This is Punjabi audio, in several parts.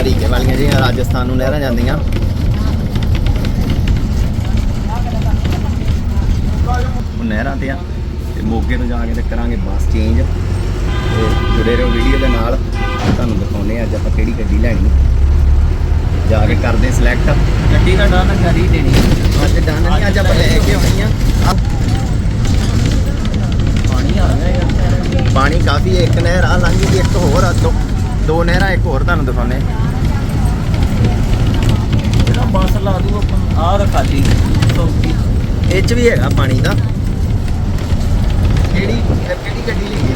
ਹਰੀਕੇ ਵਾਲੀਆਂ ਜਿਹੜੀਆਂ ਰਾਜਸਥਾਨ ਨੂੰ ਨਹਿਰਾਂ ਜਾਂਦੀਆਂ। ਉਹ ਨਹਿਰਾਂ ਤੇ ਆ, ਤੇ ਮੋਗੇ ਤੋਂ ਜਾ ਕੇ ਤੇ ਕਰਾਂਗੇ ਬੱਸ ਚੇਂਜ ਤੇ ਜੁੜੇ ਰਹੋ ਵੀਡੀਓ ਦੇ ਨਾਲ। ਤੁਹਾਨੂੰ ਦਿਖਾਉਨੇ ਅੱਜ ਆਪਾਂ ਕਿਹੜੀ ਗੱਡੀ ਲੈਣੀ। ਜਾ ਕੇ ਕਰਦੇ ਸਿਲੈਕਟ ਗੱਡੀ ਦਾ ਡਾਨ ਕਰੀ ਦੇਣੀ। ਅੱਜ ਡਨ ਨਹੀਂ, ਅੱਜ ਆਪਾਂ ਲੈ ਕੇ ਆਉਣੀ ਆ। ਪਾਣੀ ਆ ਗਿਆ ਯਾਰ। ਪਾਣੀ ਕਾਫੀ ਇੱਕ ਨਹਿਰ ਆ, ਲੰਘੀ ਇੱਕ ਹੋਰ ਆ, ਦੋ। ਦੋ ਨਹਿਰਾਂ, ਇੱਕ ਹੋਰ ਤੁਹਾਨੂੰ ਦਿਖਾਉਨੇ ਬੱਸ ਲਾ ਦੂ ਆਪਾਂ ਆ ਰਖਾ ਲਈ ਸੌਕੀ ਇਹ ਚ ਵੀ ਹੈਗਾ ਪਾਣੀ ਦਾ। ਕਿਹੜੀ ਕਿਹੜੀ ਗੱਡੀ ਲਈ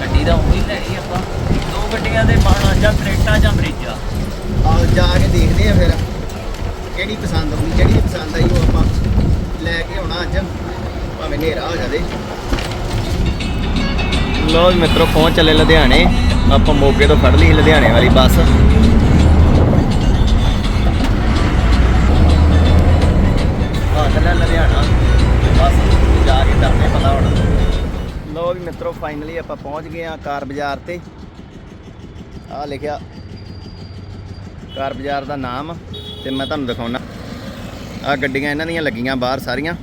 ਗੱਡੀ ਦਾ ਉਹੀ ਲੈਣੀ ਆਪਾਂ। ਦੋ ਗੱਡੀਆਂ ਦੇ ਬਾਣਾ ਜਾਂ ਕਰੇਟਾ ਜਾਂ ਬ੍ਰਿਜਾ ਆ ਜਾ ਕੇ ਦੇਖਦੇ ਆ ਫਿਰ। ਕਿਹੜੀ ਪਸੰਦ ਆਉਂਦੀ ਜਿਹੜੀ ਪਸੰਦ ਆਈ ਉਹ ਆਪਾਂ ਲੈ ਕੇ ਆਉਣਾ ਅੱਜ। ਭਾਵੇਂ ਹਨੇਰਾ ਹੋ ਜਾਵੇ। ਲੋ ਮਿੱਤਰੋ ਪਹੁੰਚ ਚੱਲੇ ਲੁਧਿਆਣੇ। ਆਪਾਂ ਮੋਗੇ ਤੋਂ ਫੜ ਲਈ ਲੁਧਿਆਣੇ ਵਾਲੀ ਬੱਸ। ਚੱਲਿਆ ਲੁਧਿਆਣਾ। ਬਸ ਜਾ ਕੇ ਕਰਦੇ ਪਤਾ ਹੁਣ। ਲੋ ਵੀ ਮਿੱਤਰੋ ਫਾਈਨਲੀ ਆਪਾਂ ਪਹੁੰਚ ਗਏ ਆ ਕਾਰ ਬਾਜ਼ਾਰ ਤੇ। ਆ ਲਿਖਿਆ, ਕਾਰ ਬਾਜ਼ਾਰ ਦਾ ਨਾਮ ਤੇ ਮੈਂ ਤੁਹਾਨੂੰ ਦਿਖਾਉਣਾ। ਆ ਗੱਡੀਆਂ ਇਹਨਾਂ ਦੀਆਂ ਲੱਗੀਆਂ ਬਾਹਰ ਸਾਰੀਆਂ।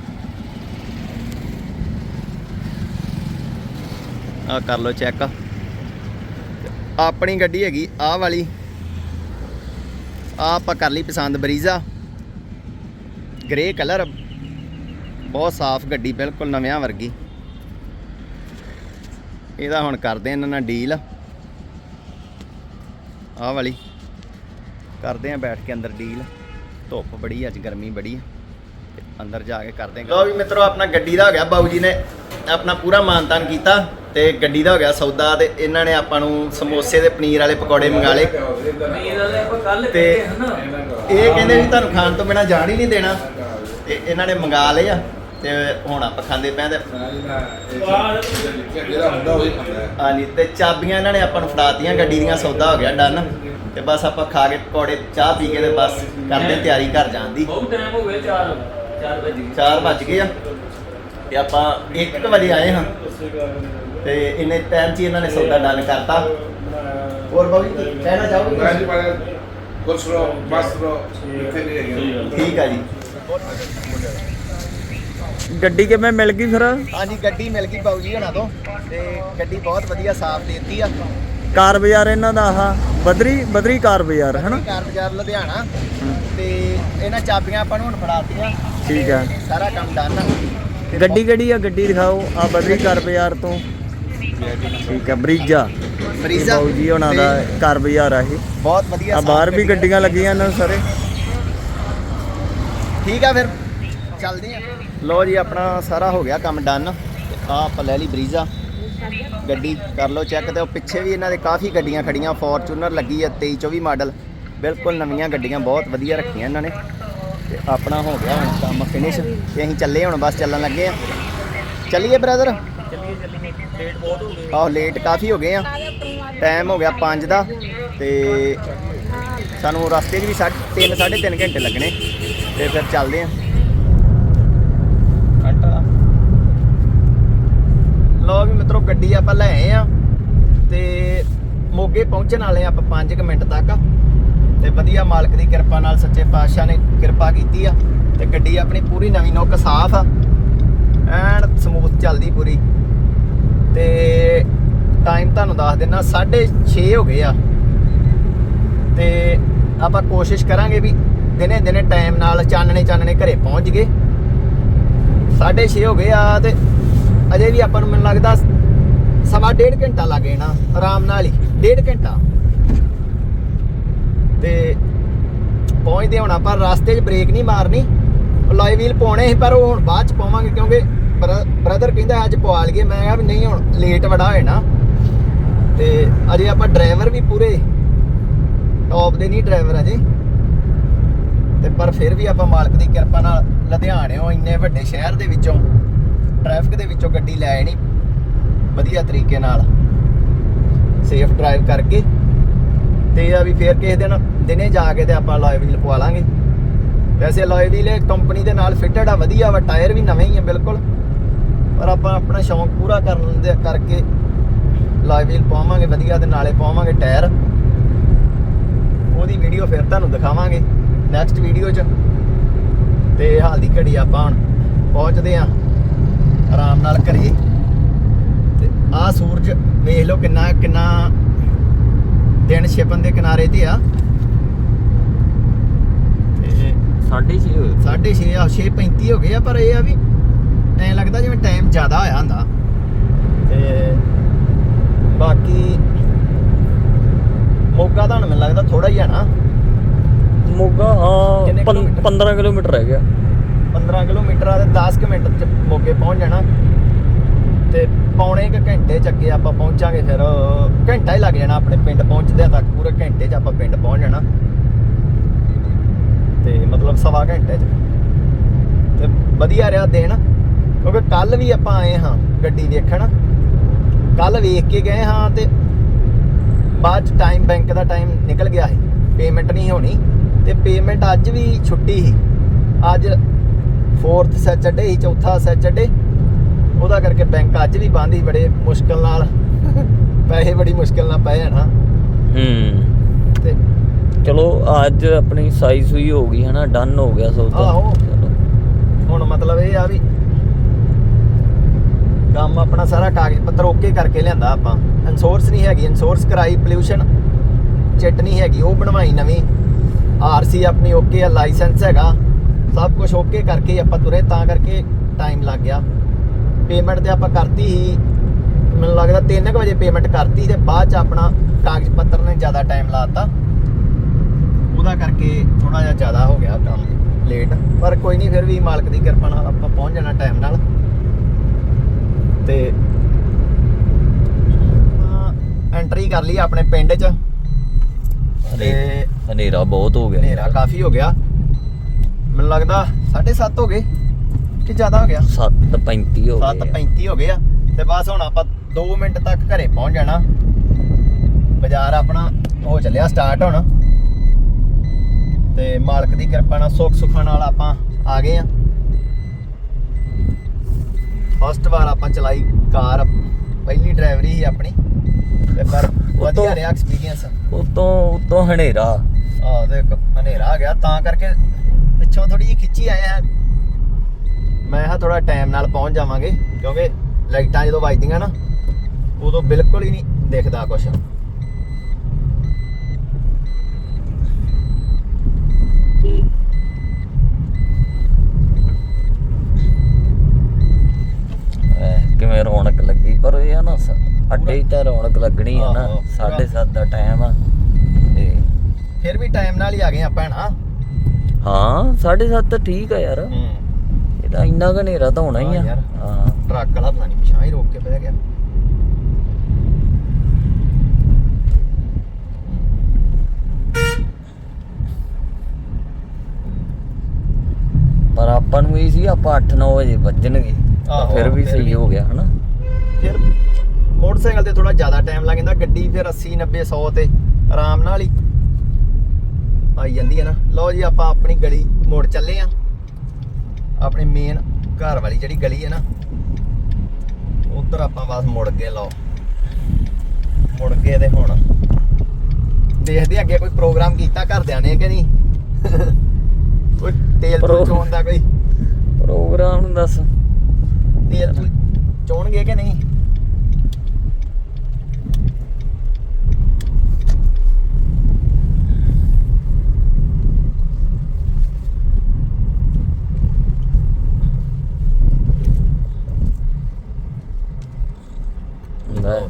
ਆ ਕਰ ਲਓ ਚੈੱਕ ਆਪਣੀ ਗੱਡੀ ਹੈਗੀ ਆਹ ਵਾਲੀ। ਆ ਆਪਾਂ ਕਰ ਲਈ ਪਸੰਦ ਬਰੀਜ਼ਾ। ਗ੍ਰੇ ਕਲਰ ਬਹੁਤ ਸਾਫ਼ ਗੱਡੀ, ਬਿਲਕੁਲ ਨਵਿਆਂ ਵਰਗੀ। ਇਹਦਾ ਹੁਣ ਕਰਦੇ ਇਹਨਾਂ ਨਾਲ ਡੀਲ। ਆਹ ਵਾਲੀ। ਕਰਦੇ ਆ ਬੈਠ ਕੇ ਅੰਦਰ ਡੀਲ। ਧੁੱਪ ਬੜੀ ਅੱਜ ਗਰਮੀ ਬੜੀ ਹੈ ਅੰਦਰ ਜਾ ਕੇ ਕਰਦੇ ਆ ਲੋ ਵੀ ਮਿੱਤਰੋ, ਆਪਣਾ ਗੱਡੀ ਦਾ ਹੋ ਗਿਆ, ਬਾਊ ਜੀ ਨੇ ਆਪਣਾ ਪੂਰਾ ਮਾਨਤਾਨ ਕੀਤਾ ਤੇ ਗੱਡੀ ਦਾ ਹੋ ਗਿਆ ਸੌਦਾ ਤੇ ਇਹਨਾਂ ਨੇ ਆਪਾਂ ਨੂੰ ਸਮੋਸੇ ਤੇ ਪਨੀਰ ਵਾਲੇ ਪਕੌੜੇ ਮੰਗਾ ਲਏ। ਤੇ ਇਹ ਕਹਿੰਦੇ ਵੀ ਤੁਹਾਨੂੰ ਖਾਣ ਤੋਂ ਬਿਨਾ ਜਾਣ ਹੀ ਨਹੀਂ ਦੇਣਾ। ਤੇ ਇਹਨਾਂ ਨੇ ਮੰਗਾ ਲਏ ਆ। ਤੇ ਹੁਣ ਆਪਾਂ ਖਾਂਦੇ ਪਏ ਆ ਤੇ ਜਿਹੜਾ ਹੁੰਦਾ ਉਹੀ ਖਾਂਦਾ ਹੈ ਹਾਂਜੀ ਤੇ ਚਾਬੀਆਂ ਇਹਨਾਂ ਨੇ ਆਪਾਂ ਨੂੰ ਫੜਾਤੀਆਂ ਗੱਡੀ ਦੀਆਂ ਸੌਦਾ ਹੋ ਗਿਆ ਡਨ। ਤੇ ਬਸ ਆਪਾਂ ਖਾ ਕੇ ਪਕੌੜੇ ਚਾਹ ਪੀ ਕੇ ਤੇ ਬਸ ਕਰਦੇ ਤਿਆਰੀ ਘਰ ਜਾਣ ਦੀ। ਬਹੁਤ ਟਾਈਮ ਹੋ ਗਿਆ 4 4 ਵਜੇ 4 ਵੱਜ ਗਏ ਆ। ਤੇ ਆਪਾਂ 1 ਵਜੇ ਆਏ ਹਾਂ। ਤੇ ਇੰਨੇ ਟਾਈਮ 'ਚ ਹੀ ਇਹਨਾਂ ਨੇ ਸੌਦਾ ਡਨ ਕਰਤਾ। ਹੋਰ ਬਾਬੂ ਜੀ ਕਹਿਣਾ ਚਾਹੋਗੇ ਰਾਜੀ ਕੁਛ? ਪਾਇਆ ਕੁਛ ਰੋ ਬਸ ਰੋ ਇੱਥੇ ਨਹੀਂ ਹੈਗੇ। ਠੀਕ ਆ ਜੀ। ਗੱਡੀ ਕਿਵੇਂ ਮਿਲ ਗਈ ਫਿਰ? ਹਾਂਜੀ ਗੱਡੀ ਮਿਲ ਗਈ ਬਾਊ ਜੀ ਹਣਾ ਤੋਂ ਤੇ ਗੱਡੀ ਬਹੁਤ ਵਧੀਆ ਸਾਫ਼ ਦੇਤੀ ਆ। ਕਾਰ ਬਾਜ਼ਾਰ ਇਹਨਾਂ ਦਾ ਆਹ ਬਦਰੀ ਬਦਰੀ ਕਾਰ ਬਾਜ਼ਾਰ ਹਨਾ? ਕਾਰ ਬਾਜ਼ਾਰ ਲੁਧਿਆਣਾ। ਤੇ ਇਹਨਾਂ ਚਾਬੀਆਂ ਆਪਾਂ ਨੂੰ ਹੁਣ ਫੜਾਤੀਆਂ। ਠੀਕ ਆ। ਸਾਰਾ ਕੰਮ ਡਨ ਆ। ਤੇ ਗੱਡੀ ਕਿਹੜੀ ਆ? ਗੱਡੀ ਦਿਖਾਓ। ਆ ਬਦਰੀ ਕਾਰ ਬਾਜ਼ਾਰ ਤੋਂ। ਠੀਕ ਆ ਬ੍ਰਿਜਾ। ਬਰੀਜ਼ਾ। ਬਾਊ ਜੀ ਉਹਨਾਂ ਦਾ ਕਾਰ ਬਾਜ਼ਾਰ ਆ ਇਹ। ਬਹੁਤ ਵਧੀਆ ਆ ਬਾਹਰ ਵੀ। ਗੱਡੀਆਂ ਲੱਗੀਆਂ ਨੇ ਸਾਰੇ। ਠੀਕ ਆ ਫਿਰ। ਚੱਲਦੇ ਆ। ਲੋ ਜੀ ਆਪਣਾ ਸਾਰਾ ਹੋ ਗਿਆ ਕੰਮ ਡਨ ਆ ਆਪਾਂ ਲੈ ਲਈ ਬਰੀਜ਼ਾ। ਗੱਡੀ ਕਰ ਲਓ ਚੈੱਕ ਤੇ। ਉਹ ਪਿੱਛੇ ਵੀ ਇਹਨਾਂ ਦੇ ਕਾਫੀ ਗੱਡੀਆਂ ਖੜੀਆਂ। ਫੋਰਚੂਨਰ ਲੱਗੀ ਆ 23 24 ਮਾਡਲ ਬਿਲਕੁਲ ਨਵੀਆਂ ਗੱਡੀਆਂ ਬਹੁਤ ਵਧੀਆ ਰੱਖੀਆਂ ਇਹਨਾਂ ਨੇ। ਤੇ ਆਪਣਾ ਹੋ ਗਿਆ ਹੁਣ ਕੰਮ ਫਿਨਿਸ਼ ਤੇ ਅਸੀਂ ਚੱਲੇ ਹੁਣ ਬਸ ਚੱਲਣ ਲੱਗੇ ਆ। ਚੱਲੀਏ ਬ੍ਰਦਰ ਚੱਲੀਏ ਚੱਲੀਏ। ਲੇਟ ਬਹੁਤ ਹੋ ਗਏ। ਆਹ ਲੇਟ ਕਾਫੀ ਹੋ ਗਏ ਆ। ਟਾਈਮ ਹੋ ਗਿਆ 5 ਦਾ। ਤੇ ਸਾਨੂੰ ਰਸਤੇ 'ਚ ਵੀ 3 3.5 ਘੰਟੇ ਲੱਗਣੇ। ਤੇ ਫਿਰ ਚੱਲਦੇ ਆ। ਲੋ ਵੀ ਮਿੱਤਰੋ, ਗੱਡੀ ਆਪਾਂ ਲੈ ਆਏ ਆ ਤੇ ਮੋਗੇ ਪਹੁੰਚਣ ਵਾਲੇ ਆ ਆਪਾਂ 5 ਮਿੰਟ ਤੱਕ। ਤੇ ਵਧੀਆ ਮਾਲਕ ਦੀ ਕਿਰਪਾ ਨਾਲ ਸੱਚੇ ਪਾਤਸ਼ਾਹ ਨੇ ਕਿਰਪਾ ਕੀਤੀ ਆ ਤੇ ਗੱਡੀ ਆਪਣੀ ਪੂਰੀ ਨਵੀਂ ਨੁੱਕ ਸਾਫ਼ ਆ। ਐਨ ਸਮੂਥ ਚੱਲਦੀ ਪੂਰੀ। ਤੇ ਟਾਈਮ ਤੁਹਾਨੂੰ ਦੱਸ ਦਿੰਨਾ 6:30 ਹੋ ਗਏ ਆ। ਤੇ ਆਪਾਂ ਕੋਸ਼ਿਸ਼ ਕਰਾਂਗੇ ਵੀ ਦਿਨੇ ਦਿਨੇ ਟਾਈਮ ਨਾਲ ਚਾਨਣੇ ਚਾਨਣੇ ਘਰੇ ਪਹੁੰਚ ਗਏ। 6:30 ਹੋ ਗਏ ਆ ਤੇ ਅਜੇ ਵੀ ਆਪਾਂ ਨੂੰ ਮੈਨੂੰ ਲੱਗਦਾ ਸਵਾ ਡੇਢ ਘੰਟਾ ਲੱਗ ਨਾ ਆਰਾਮ ਨਾਲ ਹੀ, ਡੇਢ ਘੰਟਾ। ਤੇ ਪਹੁੰਚਦੇ ਹੁਣ ਆਪਾਂ, ਰਸਤੇ 'ਚ ਬ੍ਰੇਕ ਨਹੀਂ ਮਾਰਨੀ। ਲੋਈ ਵੀਲ ਪਾਉਣੇ ਸੀ, ਪਰ ਉਹ ਹੁਣ ਬਾਅਦ 'ਚ ਪਾਵਾਂਗੇ, ਕਿਉਂਕਿ ਬ੍ਰਦਰ ਕਹਿੰਦਾ ਅੱਜ ਪਵਾ ਲਈਏ, ਮੈਂ ਕਿਹਾ ਵੀ ਨਹੀਂ ਹੁਣ ਲੇਟ ਵੜਾ ਹੋਏ ਨਾ ਤੇ ਅਜੇ ਆਪਾਂ ਡਰਾਈਵਰ ਵੀ ਪੂਰੇ ਟੌਪ ਦੇ ਨਹੀਂ ਡਰਾਈਵਰ ਅਜੇ। ਤੇ ਪਰ ਫਿਰ ਵੀ ਆਪਾਂ ਮਾਲਕ ਦੀ ਕਿਰਪਾ ਨਾਲ ਲੁਧਿਆਣਿਓਂ ਇੰਨੇ ਵੱਡੇ ਸ਼ਹਿਰ ਦੇ ਵਿੱਚੋਂ ਟ੍ਰੈਫਿਕ ਦੇ ਵਿੱਚੋਂ ਗੱਡੀ ਲੈ ਆਣੀ ਵਧੀਆ ਤਰੀਕੇ ਨਾਲ। ਸੇਫ ਡਰਾਈਵ ਕਰਕੇ। ਤੇ ਇਹ ਆ ਵੀ ਫੇਰ ਕਿਸੇ ਦਿਨ, ਦਿਨੇ ਜਾ ਕੇ ਤੇ ਆਪਾਂ ਅਲੋਏ ਵੀਲ ਪਵਾ ਲਾਂਗੇ। ਵੈਸੇ ਅਲੋਏ ਵੀਲ ਕੰਪਨੀ ਦੇ ਨਾਲ ਫਿਟਡ ਆ, ਵਧੀਆ ਵਾ ਟਾਇਰ ਵੀ ਨਵੇਂ ਹੀ ਆ, ਬਿਲਕੁਲ। ਪਰ ਆਪਾਂ ਆਪਣਾ ਸ਼ੌਂਕ ਪੂਰਾ ਕਰਨ ਦੇ ਕਰਕੇ ਲਾਈਵ ਵੀਲ ਪਾਵਾਂਗੇ ਵਧੀਆ ਤੇ ਨਾਲੇ ਪਾਵਾਂਗੇ ਟਾਇਰ ਉਹਦੀ ਵੀਡੀਓ ਫਿਰ ਤੁਹਾਨੂੰ ਦਿਖਾਵਾਂਗੇ ਨੈਕਸਟ ਵੀਡੀਓ 'ਚ। ਤੇ ਹਾਲ ਦੀ ਘੜੀ ਆਪਾਂ ਹੁਣ ਪਹੁੰਚਦੇ ਆਂ ਆਰਾਮ ਨਾਲ ਘਰੇ ਤੇ ਆਹ ਸੂਰਜ ਵੇਖ ਲਓ ਕਿੰਨਾ ਕਿੰਨਾ ਦਿਨ ਛਿਪਣ ਦੇ ਕਿਨਾਰੇ ਤੇ ਆ। ਤੇ 6:30 ਹੋਏ। 6:30 ਆ 6:35 ਹੋ ਗਏ ਆ ਪਰ ਇਹ ਆ ਵੀ ਐਂ ਲੱਗਦਾ ਜਿਵੇਂ ਟਾਈਮ ਜ਼ਿਆਦਾ ਹੋਇਆ ਹੁੰਦਾ। ਤੇ ਬਾਕੀ ਮੋਗਾ ਤੁਹਾਨੂੰ ਮੈਨੂੰ ਲੱਗਦਾ ਥੋੜਾ ਹੀ ਆ ਨਾ। ਮੋਗਾ ਹਾਂ ਪੰ- ਕਿਲੋਮੀਟਰ? 15 ਕਿਲੋਮੀਟਰ ਰਹਿ ਗਿਆ। 15 ਕਿਲੋਮੀਟਰ ਆ ਤੇ 10 ਕੁ ਮਿੰਟ ਚ ਮੋਗੇ ਪਹੁੰਚ ਜਾਣਾ। ਤੇ ਪੌਣੇ ਕੁ ਘੰਟੇ ਚ ਅੱਗੇ ਆਪਾਂ ਪਹੁੰਚਾਂਗੇ ਫਿਰ। ਘੰਟਾ ਹੀ ਲੱਗ ਜਾਣਾ ਆਪਣੇ ਪਿੰਡ ਪਹੁੰਚਦਿਆਂ ਤੱਕ, ਪੂਰੇ ਘੰਟੇ ਚ ਆਪਾਂ ਪਿੰਡ ਪਹੁੰਚ ਜਾਣਾ। ਤੇ ਮਤਲਬ ਸਵਾ ਘੰਟੇ ਚ। ਤੇ ਵਧੀਆ ਰਿਹਾ ਦਿਨ, ਕਿਉਂਕਿ ਕੱਲ ਵੀ ਆਪਾਂ ਆਏ ਹਾਂ ਗੱਡੀ ਦੇਖਣ। ਕੱਲ ਵੇਖ ਕੇ ਗਏ ਹਾਂ ਤੇ ਬਾਅਦ ਚ ਟਾਈਮ ਬੈਂਕ ਦਾ ਟਾਈਮ ਨਿਕਲ ਗਿਆ ਸੀ। ਪੇਮੈਂਟ ਨਹੀਂ ਹੋਣੀ। ਤੇ ਪੇਮੈਂਟ ਅੱਜ ਵੀ ਛੁੱਟੀ ਸੀ। ਅੱਜ 4th ਸੈਚਰਡੇ ਸੀ ਚੌਥਾ ਸੈਚਰਡੇ ਉਹਦਾ ਕਰਕੇ ਬੈਂਕ ਅੱਜ ਵੀ ਬੰਦ ਸੀ ਬੜੇ ਮੁਸ਼ਕਲ ਨਾਲ। ਪੈਸੇ ਬੜੀ ਮੁਸ਼ਕਲ ਨਾਲ ਪਏ ਹਨਾ ਹੂੰ। ਤੇ ਚਲੋ ਅੱਜ ਆਪਣੀ ਸਾਈ ਸੂਈ ਹੋ ਗਈ ਹਨਾ ਡਨ ਹੋ ਗਿਆ ਸੌਦਾ ਆਹੋ। ਹੁਣ ਮਤਲਬ ਇਹ ਆ ਵੀ ਕੰਮ ਆਪਣਾ ਸਾਰਾ ਕਾਗਜ਼ ਪੱਤਰ ਓਕੇ ਕਰਕੇ ਲਿਆਂਦਾ ਆਪਾਂ। ਇੰਸ਼ੋਰੈਂਸ ਨਹੀਂ ਹੈਗੀ ਇੰਸ਼ੋਰੈਂਸ ਕਰਾਈ ਪੋਲਿਊਸ਼ਨ ਚਿੱਟ ਨਹੀਂ ਹੈਗੀ ਉਹ ਬਣਵਾਈ ਨਵੀਂ। ਆਰਸੀ ਆਪਣੀ ਓਕੇ ਆ ਲਾਇਸੈਂਸ ਹੈਗਾ। ਸਭ ਕੁਝ ਓਕੇ ਕਰਕੇ ਆਪਾਂ ਤੁਰੇ ਤਾਂ ਕਰਕੇ ਟਾਈਮ ਲੱਗ ਗਿਆ। ਪੇਮੈਂਟ ਤੇ ਆਪਾਂ ਕਰਤੀ ਸੀ ਮੈਨੂੰ ਲੱਗਦਾ 3 ਵਜੇ ਪੇਮੈਂਟ ਕਰਤੀ ਤੇ ਬਾਅਦ ਚ ਆਪਣਾ ਕਾਗਜ਼ ਪੱਤਰ ਨੇ ਜ਼ਿਆਦਾ ਟਾਈਮ ਲਾਤਾ ਉਹਦਾ ਕਰਕੇ ਥੋੜਾ ਜਿਹਾ ਜ਼ਿਆਦਾ ਹੋ ਗਿਆ ਕੰਮ ਲੇਟ ਪਰ ਕੋਈ ਨਹੀਂ ਫਿਰ ਵੀ ਮਾਲਕ ਦੀ ਕਿਰਪਾ ਨਾਲ ਆਪਾਂ ਪਹੁੰਚ ਜਾਣਾ ਟਾਈਮ ਨਾਲ। ਤੇ ਐਂਟਰੀ ਕਰ ਲਈ ਆਪਣੇ ਪਿੰਡ 'ਚ। ਤੇ ਹਨੇਰਾ ਬਹੁਤ ਹੋ ਗਿਆ। ਹਨੇਰਾ ਕਾਫੀ ਹੋ ਗਿਆ। ਮੈਨੂੰ ਲੱਗਦਾ 7:30 ਹੋ ਗਏ ਕਿ ਜ਼ਿਆਦਾ ਹੋ ਗਿਆ? 7:35 ਹੋ ਗਏ 7:35 ਹੋ ਗਏ ਆ। ਤੇ ਬਸ ਹੁਣ ਆਪਾਂ 2 ਮਿੰਟ ਤੱਕ ਘਰੇ ਪਹੁੰਚ ਜਾਣਾ। ਬਾਜ਼ਾਰ ਆਪਣਾ ਹੋ ਚੱਲਿਆ ਸਟਾਰਟ ਹੁਣ। ਤੇ ਮਾਲਕ ਦੀ ਕਿਰਪਾ ਨਾਲ ਸੁੱਖ ਸੁੱਖਾਂ ਨਾਲ ਆਪਾਂ ਆ ਗਏ ਆ। ਫਸਟ ਵਾਰ ਆਪਾਂ ਚਲਾਈ ਕਾਰ ਪਹਿਲੀ ਡਰਾਈਵਰੀ ਸੀ ਆਪਣੀ। ਤੇ ਪਰ ਵਧੀਆ ਰਿਹਾ ਐਕਸਪੀਰੀਅੰਸ ਉਤੋਂ ਉਤੋਂ ਹਨੇਰਾ। ਆ ਦੇਖ ਹਨੇਰਾ ਆ ਗਿਆ। ਤਾਂ ਕਰਕੇ ਪਿੱਛੋਂ ਥੋੜੀ ਜਿਹੀ ਖਿੱਚੀ ਆਏ ਆ। ਮੈਂ ਹਾਂ ਥੋੜਾ ਟਾਈਮ ਨਾਲ ਪਹੁੰਚ ਜਾਵਾਂਗੇ ਕਿਉਂਕਿ ਲਾਈਟਾਂ ਜਦੋਂ ਵੱਜਦੀਆਂ ਨਾ ਉਦੋਂ ਬਿਲਕੁਲ ਹੀ ਨਹੀਂ ਦਿਖਦਾ ਕੁਛ। ਕਿਵੇਂ ਰੌਣਕ ਲੱਗੀ? ਪਰ ਇਹ ਨਾ ਅੱਡੇ ਤਾਂ ਰੌਣਕ ਲੱਗਣੀ ਆ ਨਾ ਆਹੋ, ਪੂਰਾ। 7:30 ਦਾ ਟਾਈਮ ਆ। ਤੇ ਫਿਰ ਵੀ ਟਾਈਮ ਨਾਲ ਹੀ ਆ ਗਏ ਆਪਾਂ ਨਾ ਹਾਂ 7:30 ਤਾਂ ਠੀਕ ਆ ਯਾਰ। ਇਹ ਤਾਂ ਇੰਨਾ ਕੁ ਹਨੇਰਾ ਤਾਂ ਹੋਣਾ ਹੀ ਆ। ਹਾਂ ਟਰੱਕ ਵਾਲਾ ਪਤਾ ਨਹੀਂ ਪਿਛਾਂ ਹੀ ਰੋਕ ਕੇ ਬਹਿ ਗਿਆ। ਪਰ ਆਪਾਂ ਨੂੰ ਇਹ ਸੀ ਆਪਾਂ 8-9 ਵਜੇ ਵੱਜਣਗੇ ਫਿਰ ਵੀ ਸਹੀ। ਹੋ ਗਿਆ ਹਨਾ? ਫਿਰ ਮੋਟਰਸਾਈਕਲ ਤੇ ਥੋੜਾ ਜ਼ਿਆਦਾ ਟਾਈਮ ਲੱਗ ਜਾਂਦਾ ਗੱਡੀ ਫਿਰ 80 90 100 ਤੇ ਆਰਾਮ ਨਾਲ ਹੀ। ਆਈ ਜਾਂਦੀ ਹੈ ਨਾ। ਲਓ ਜੀ ਆਪਾਂ ਆਪਣੀ ਗਲੀ ਮੋੜ ਚੱਲੇ ਆ ਆਪਣੀ ਮੇਨ ਘਰ ਵਾਲੀ ਜਿਹੜੀ ਗਲੀ ਹੈ ਨਾ ਉਧਰ ਆਪਾਂ ਬਸ ਮੁੜ ਗਏ ਲਓ। ਮੁੜ ਗਏ ਤੇ ਹੁਣ ਦੇਖਦੇ ਅੱਗੇ ਕੋਈ ਪ੍ਰੋਗਰਾਮ ਕੀਤਾ ਘਰਦਿਆਂ ਨੇ ਕਿ ਨਹੀਂ। ਕੋਈ ਤੇਲ ਚੋਣ ਦਾ ਕੋਈ? ਪ੍ਰੋਗਰਾਮ ਦੱਸ। ਤੂਲ ਚੋਣਗੇ ਕਿ ਨਹੀਂ ਲੈ,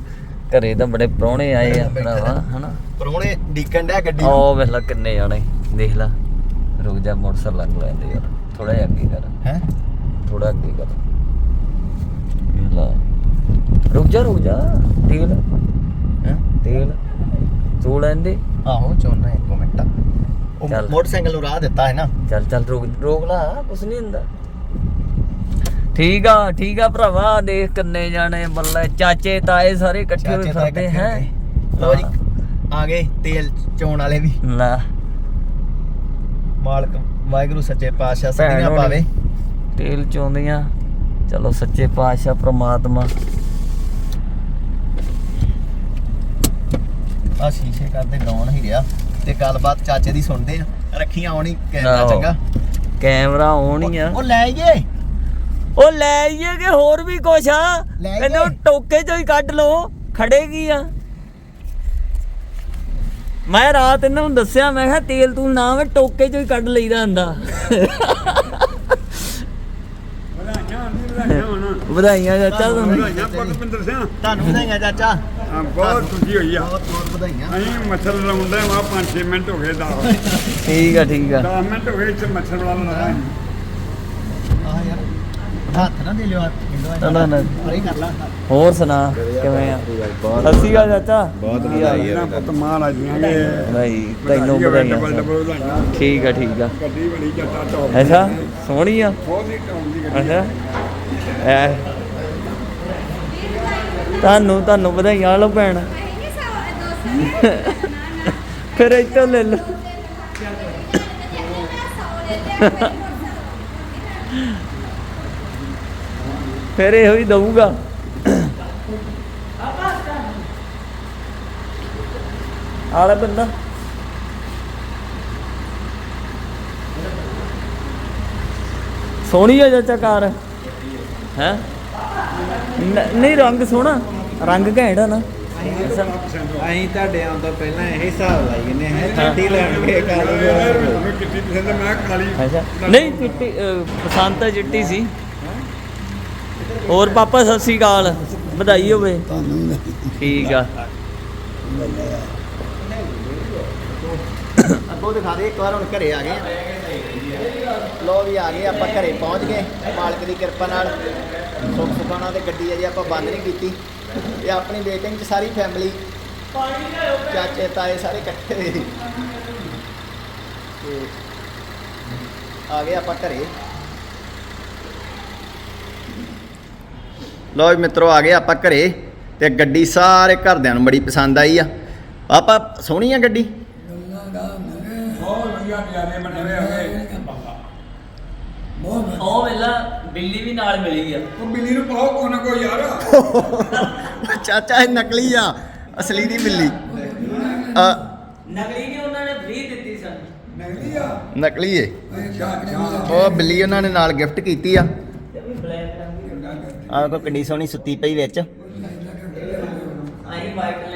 ਘਰੇ ਤਾਂ ਬੜੇ ਪ੍ਰਾਹੁਣੇ ਆਏ ਆ ਭਰਾਵਾ। ਹਨਾ? ਪਰੋਣੇ ਡੀਕਣ ਡਿਆ ਗੱਡੀ। ਆਹ ਵੇਖ ਲੈ ਕਿੰਨੇ ਜਾਣੇ ਦੇਖ ਲੈ। ਰੁਕ ਜਾ ਮੋਟਰਸਾਈਕਲ ਲੰਘ ਲੈਂਦੇ ਯਾਰ। ਥੋੜਾ ਜਿਹਾ ਅੱਗੇ ਕਰ। ਹੈਂ? ਥੋੜਾ ਅੱਗੇ ਕਰ। ਲੈ। ਰੁਕ ਜਾ ਰੁਕ ਜਾ। ਤੇਲ। ਹੈਂ? ਤੇਲ। ਤੂੰ ਲੈਂਦੇ ਆਹੋ ਚੋਣਾ ਇੱਕ ਮਿੰਟ। ਉਹ। ਮੋਟਰਸਾਈਕਲ ਨੂੰ ਰਾਹ ਦਿੱਤਾ ਹੈ ਨਾ। ਚੱਲ ਚੱਲ ਰੋਕ ਰੋਕ ਲਾ। ਕੁਛ ਨਹੀਂ ਹੁੰਦਾ। ਠੀਕ ਆ ਠੀਕ ਆ ਭਰਾਵਾ ਦੇਖ ਕਿੰਨੇ ਜਾਣੇ ਬੱਲੇ ਚਾਚੇ ਤਾਏ ਸਾਰੇ ਇਕੱਠੇ ਹੋਏ ਫਿਰਦੇ ਹੈ। ਲਓ ਜੀ ਆ ਗਏ ਤੇਲ ਚੋਣ ਵਾਲੇ ਵੀ। ਲੈ। ਮਾਲਕ ਵਾਹਿਗੁਰੂ ਸੱਚੇ ਪਾਤਸ਼ਾਹ ਸਦੀਆਂ। ਪਾਵੇ। ਤੇਲ ਚੋਂਦੀਆਂ। ਚਲੋ ਸੱਚੇ ਪਾਤਸ਼ਾਹ ਪ੍ਰਮਾਤਮਾ। ਆ ਸ਼ੀਸ਼ੇ ਕਰਦੇ ਡਾਉਨ ਹੀ ਰਿਹਾ। ਤੇ ਗੱਲਬਾਤ ਚਾਚੇ ਦੀ ਸੁਣਦੇ ਆ। ਰੱਖੀਆਂ ਆਉਣੀ ਕੈਮਰਾ। ਚੰਗਾ। ਕੈਮਰਾ ਹੀ ਆ ਉਹ ਲੈ ਆਈਏ। ਉਹ ਲੈ ਆਈਏ ਕਿ ਹੋਰ ਵੀ ਕੁਛ ਆ? ਲੈ ਆਈਏ। ਇਹਨੂੰ ਟੋਕੇ ਚੋਂ ਹੀ ਕੱਢ ਲਓ ਖੜੇਗੀ ਆ? ਮੈਂ ਰਾਤ ਇਹਨਾਂ ਨੂੰ ਦੱਸਿਆ ਮੈਂ ਕਿਹਾ ਤੇਲ ਤੂੰ ਨਾ ਵੇ ਟੋਕੇ ਚੋਂ ਹੀ ਕੱਢ ਲਈਦਾ ਹੁੰਦਾ। ਵਧਾਈਆਂ ਚਾਚਾ ਤੁਹਾਨੂੰ। ਵਧਾਈਆਂ ਪਰਮਿੰਦਰ ਸਿੰਘ। ਤੁਹਾਨੂੰ ਵਧਾਈਆਂ ਚਾਚਾ। ਹਾਂ, ਬਹੁਤ ਖੁਸ਼ੀ ਹੋਈ ਆ। ਬਹੁਤ ਬਹੁਤ ਵਧਾਈਆਂ। ਅਸੀਂ ਮੱਛਰ ਲਾਉਂਦੇ ਵਾ 5-6 ਮਿੰਟ ਹੋ ਗਏ ਦਾ। ਠੀਕ ਆ ਠੀਕ ਆ। 10 ਮਿੰਟ ਹੋ ਗਏ ਇੱਥੇ ਮੱਛਰ ਵਾਲਾ ਲਾਇਆ ਆ ਯਾਰ ਹੱਥ ਨਾ ਦੇ ਲਿਓ ਹੱਥ ਨਾ, ਨਾ, ਨਾ। ਅਰੇ ਕਰ ਲਾ ਹੋਰ ਸੁਣਾ ਕਿਵੇਂ ਆ? ਸਤਿ ਸ਼੍ਰੀ ਅਕਾਲ ਚਾਚਾ। ਬਹੁਤ ਵਧਾਈ ਆ? ਹੈ। ਪੁੱਤ ਮਹਾਰਾਜ ਦੀਆਂ ਨੇ ਭਾਈ ਤੈਨੂੰ ਵਧਾਈਆਂ। ਡਬਲ ਵਧਾਈਆਂ। ਠੀਕ ਆ ਠੀਕ ਆ। ਗੱਡੀ ਬੜੀ ਜੱਟਾ ਟੌਪ ਅੱਛਾ ਸੋਹਣੀ ਆ? ਬਹੁਤ ਹੀ ਟੌਪ ਦੀ ਗੱਡੀ ਅੱਛਾ। ਐ। ਤੁਹਾਨੂੰ ਤੁਹਾਨੂੰ ਵਧਾਈਆਂ ਲਓ ਭੈਣ। ਫਿਰ ਇੱਥੋਂ ਲੈ ਲਓ। ਫਿਰ ਇਹੋ ਹੀ ਦਊਗਾ। ਆਲੇ ਬੰਦਾ। ਸੋਹਣੀ ਆ ਚਾਚਾ ਕਾਰ ਹੈ? ਨਹੀਂ ਰੰਗ ਸੋਹਣਾ। ਰੰਗ ਘੈਂਟ ਆ ਨਾ। ਅਸੀਂ ਤੁਹਾਡੇ ਆਉਣ ਤੋਂ ਪਹਿਲਾਂ ਇਹ ਹਿਸਾਬ ਲਾਈ ਜੰਨੇ ਹੈ। ਛੁੱਟੀ ਲੈਣ ਕੇ ਕਾਲੀ। ਮੈਨੂੰ ਕਿੱਟੀ ਪਸੰਦ ਆ, ਮੈਂ ਕਿਹਾ ਕਾਲੀ। ਅੱਛਾ। ਨਹੀਂ ਚਿੱਟੀ ਪਸੰਦ ਤਾਂ ਚਿੱਟੀ ਸੀ। ਹੋਰ ਪਾਪਾ, ਸਤਿ ਸ੍ਰੀ ਅਕਾਲ। ਵਧਾਈ ਹੋਵੇ। ਠੀਕ ਆ। ਅੱਗੋਂ ਦਿਖਾ ਦੇ, ਇੱਕ ਵਾਰ ਹੁਣ ਘਰੇ ਆ ਗਏ ਆ। ਲੋ ਵੀ ਆ ਗਏ, ਆਪਾਂ ਘਰੇ ਪਹੁੰਚ ਗਏ, ਮਾਲਕ ਦੀ ਕਿਰਪਾ ਨਾਲ। ਸੁੱਖ ਸੁਖਾਣਾ ਤੇ ਗੱਡੀ ਅਜੇ ਆਪਾਂ ਬੰਦ ਨਹੀਂ ਕੀਤੀ। ਤੇ ਆਪਣੀ ਵੇਟਿੰਗ 'ਚ ਸਾਰੀ ਫੈਮਿਲੀ ਚਾਚੇ, ਤਾਏ ਸਾਰੇ ਇਕੱਠੇ। ਹੋਏ ਸੀ। ਤੇ ਆ ਗਏ ਆਪਾਂ ਘਰੇ। ਲੋ ਮਿੱਤਰੋ ਆ ਗਏ ਆਪਾਂ ਘਰੇ ਤੇ ਗੱਡੀ ਸਾਰੇ ਘਰਦਿਆਂ ਨੂੰ ਬੜੀ ਪਸੰਦ ਆਈ ਆ। ਆਪਾਂ ਸੋਹਣੀ ਆ ਗੱਡੀ? ਬਹੁਤ ਵਧੀਆ ਪਿਆਰੇ ਬਣੇ ਹੋਏ ਉਹ ਵੇਲਾ ਬਿੱਲੀ ਵੀ ਨਾਲ ਮਿਲੀ ਆ। ਉਹ ਬਿੱਲੀ ਨੂੰ ਪਾਓ ਕੋ ਨਾ ਕੋ ਯਾਰ ਚਾਚਾ ਇਹ ਨਕਲੀ ਆ ਅਸਲੀ ਦੀ ਬਿੱਲੀ। ਅ, ਨਕਲੀ ਨਹੀਂ ਉਹਨਾਂ ਨੇ ਫ੍ਰੀ ਦਿੱਤੀ ਸਾਨੂੰ ਨਗਲੀ ਆ। ਨਕਲੀ ਏ। ਉਹ ਬਿੱਲੀ ਉਹਨਾਂ ਨੇ ਨਾਲ ਗਿਫਟ ਕੀਤੀ ਆ। ਰੰਗ ਆ ਕੋ ਕਿੰਨੀ ਸੋਹਣੀ ਸੁੱਤੀ ਪਈ ਵਿੱਚ। ਆਈ ਵਾਈਟ